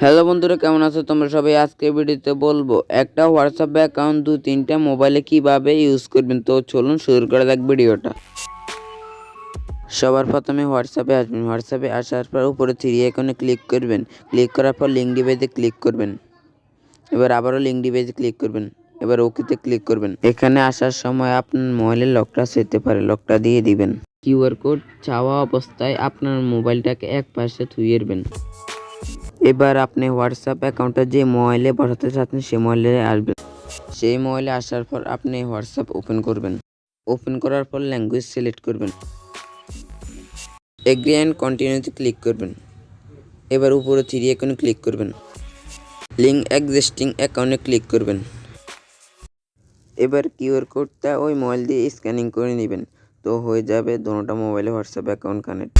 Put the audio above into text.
Hello বন্ধুরা, কেমন আছো তোমরা সবাই? আজকে ভিডিওতে বলব, একটা হোয়াটসঅ্যাপ অ্যাকাউন্ট দু তিনটা মোবাইলে কীভাবে ইউজ করবেন? তো চলুন শুরু করে দেখ ভিডিওটা। সবার প্রথমে হোয়াটসঅ্যাপে আসবেন। হোয়াটসঅ্যাপে আসার পর উপরে থ্রি আইকনে ক্লিক করবেন। ক্লিক করার পর লিঙ্ক ডিভাইসে ক্লিক করবেন। এবার আবারও লিঙ্ক ডিভাইসে ক্লিক করবেন। এবার ওকেতে ক্লিক করবেন। এখানে আসার সময় আপনার মোবাইলের লকটা যেতে পারে লকটা দিয়ে দিবেন। কিউআর কোড চাওয়া অবস্থায় আপনার মোবাইলটাকে এক পাশে থুইয়েরবেন এবার আপনি হোয়াটসঅ্যাপ অ্যাকাউন্টটা যে মোবাইলে বসাতে চাচ্ছেন, সেই মোবাইলে আসবেন। সেই মোবাইলে আসার পর আপনি হোয়াটসঅ্যাপ ওপেন করবেন। ওপেন করার পর ল্যাঙ্গুয়েজ সিলেক্ট করবেন। এগ্রি অ্যান্ড কন্টিনিউতে ক্লিক করবেন। এবার উপরে থ্রি আইকনে ক্লিক করবেন। লিঙ্ক এক্সিস্টিং অ্যাকাউন্টে ক্লিক করবেন। এবার কিউআর কোডটা ওই মোবাইল দিয়ে স্ক্যানিং করে নেবেন। তো হয়ে যাবে দোনোটা মোবাইলে হোয়াটসঅ্যাপ অ্যাকাউন্ট কানেক্ট।